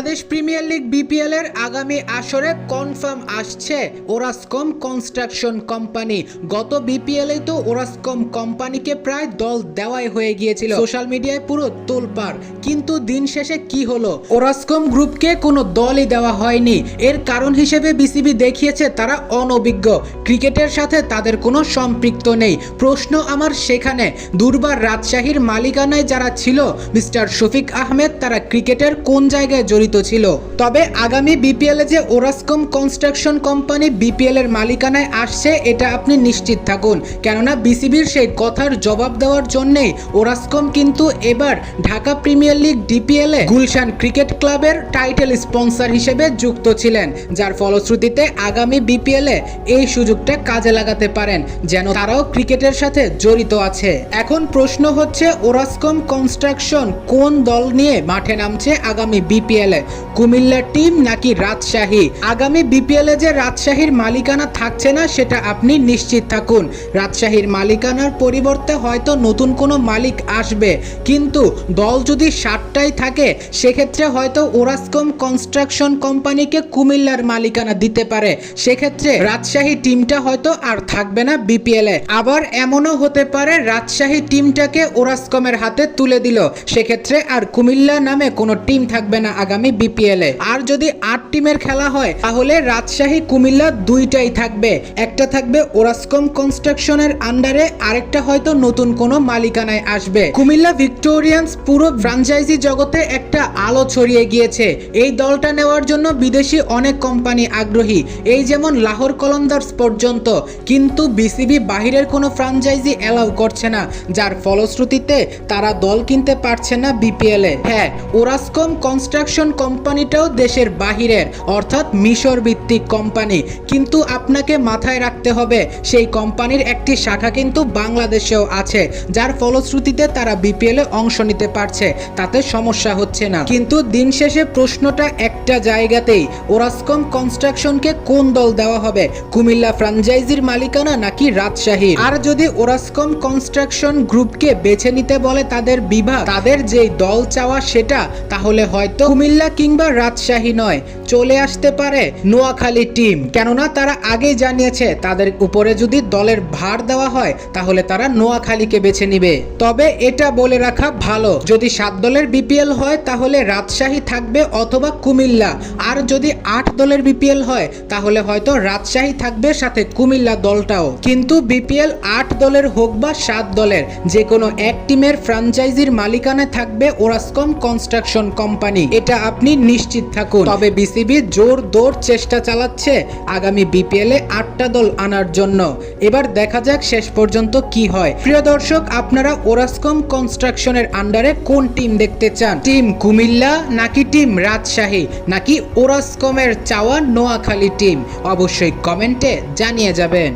Bangladesh premier league BPL এর আগামী আসরে কনফার্ম আসছে ওরাসকম কনস্ট্রাকশন কোম্পানি। গত বিপিএল এ তো ওরাসকম কোম্পানিকে প্রায় দল দেওয়াই হয়ে গিয়েছিল। সোশ্যাল মিডিয়ায় পুরো তোলপাড়। কিন্তু দিন শেষে কি হলো? ওরাসকম গ্রুপকে কোনো দলই দেওয়া হয়নি। এর কারণ হিসেবে বিসিবি দেখিয়েছে তারা অনভিজ্ঞ। ক্রিকেটের সাথে তাদের কোনো সম্পৃক্ত নেই। প্রশ্ন আমার সেখানে। দুর্বার রাজশাহীর মালিকানায় যারা ছিল, মিস্টার শফিক আহমেদ, তারা ক্রিকেটের কোন জায়গায় জড়িত ছিল। তবে আগামী বিপিএল যে ওরাসকম কনস্ট্রাকশন কোম্পানি বিপিএল এর মালিকানায় আসছে, এটা আপনি নিশ্চিত থাকুন। কেননা বিসিবির সেই কথার জবাব দেওয়ার জন্যেই ওরাসকম কিন্তু এবার Dhaka premier league DPL Gulshan cricket ক্লাবের টাইটেল স্পন্সর হিসেবে যুক্ত ছিলেন, যার ফলশ্রুতিতে আগামী বিপিএল এই সুযোগটা কাজে লাগাতে পারেন, যেন তারাও ক্রিকেটের সাথে জড়িত আছে। এখন প্রশ্ন হচ্ছে, ওরাসকম কনস্ট্রাকশন কোন দল নিয়ে মাঠে নামছে আগামী বিপিএল কুমিল্লা টিম নাকি রাজশাহী? আগামী বিপিএল যে রাজশাহীর মালিকানা থাকছে না, সেটা আপনি নিশ্চিত থাকুন। রাজশাহীর মালিকানার পরিবর্তে হয়তো নতুন কোনো মালিক আসবে। কিন্তু দল যদি সাতটাই থাকে, সেক্ষেত্রে হয়তো ওরাসকম কনস্ট্রাকশন কোম্পানিকে কুমিল্লার মালিকানা দিতে পারে। সেক্ষেত্রে রাজশাহী টিমটা হয়তো আর থাকবে না বিপিএল আবার এমনও হতে পারে, রাজশাহী টিমটাকে ওরাসকমের হাতে তুলে দিল। সেক্ষেত্রে আর কুমিল্লা নামে কোনো টিম থাকবে না আগামী বিপিএল। এ আর যদি আট টিমের খেলা হয়, তাহলে রাজশাহী, কুমিল্লা দুইটাই থাকবে। একটা থাকবে ওরাসকম কনস্ট্রাকশনের আন্ডারে, আরেকটা হয়তো নতুন কোনো মালিকানায় আসবে। কুমিল্লা ভিক্টোরিয়ান্স পুরো ফ্রাঞ্চাইজি জগতে একটা আলো ছড়িয়ে গিয়েছে। এই দলটা নেওয়ার জন্য বিদেশি অনেক কোম্পানি আগ্রহী। এই যেমন লাহোর কলন্দার্স পর্যন্ত। কিন্তু বিসিবি বাহিরের কোনো ফ্রাঞ্চাইজি অ্যালাউ করছে না। যার ফলশ্রুতিতে তারা দল কিনতে পারছে না বিপিএল। এ হ্যাঁ ওরাসকম কনস্ট্রাকশন কোম্পানিটাও দেশের বাহিরের, অর্থাৎ মিশর ভিত্তিক কোম্পানি। কিন্তু আপনাকে মাথায় রাখতে হবে, সেই কোম্পানির একটি শাখা কিন্তু বাংলাদেশেও আছে, যার ফলশ্রুতিতে তারা বিপিএল অংশ নিতে পারছে, তাতে সমস্যা হচ্ছে না। কিন্তু দিন শেষে প্রশ্নটা একটা জায়গাতেই, ওরাসকম কনস্ট্রাকশনকে কোন দল দেওয়া হবে? কুমিল্লা ফ্রাঞ্চাইজির মালিকানা নাকি রাজশাহী আর যদি ওরাসকম কনস্ট্রাকশন গ্রুপকে বেছে নিতে বলে তাদের বিভাগ, তাদের যেই দল চাওয়া সেটা, তাহলে হয়তো কুমিল্লা কিংবা রাজশাহী নয়, চলে আসতে পারে নোয়াখালী টিম। কেননা তারা আগেই জানিয়েছে, তাদের উপরে যদি দলের ভার দেওয়া হয়, তাহলে তারা নোয়াখালীকে বেছে নিবে। তবে এটা বলে রাখা ভালো, যদি সাত দলের বিপিএল হয়, তাহলে রাজশাহী থাকবে অথবা কুমিল্লা। আর যদি আট দলের বিপিএল হয়, তাহলে হয়তো রাজশাহী থাকবে সাথে কুমিল্লা দলটাও। কিন্তু বিপিএল আট দলের হোক বা সাত দলের যে কোনো এক টিমের ফ্রাঞ্চাইজির মালিকানায় থাকবে ওরাসকম কনস্ট্রাকশন কোম্পানি। এটা আপনি নিশ্চিত থাকুন। তবে বিসিবি জোর দৌড় চেষ্টা চালাচ্ছে আগামী বিপিএল আটটা দল আনার জন্য। এবার দেখা যাক শেষ পর্যন্ত কি হয়। প্রিয় দর্শক, আপনারা ওরাসকম কনস্ট্রাকশনের আন্ডারে কোন টিম দেখতে চান? টিম কুমিল্লা নাকি টিম রাজশাহী? নাকি ওরাসকমের চাওয়া নোয়াখালী টিম? অবশ্যই কমেন্টে জানিয়ে যাবেন।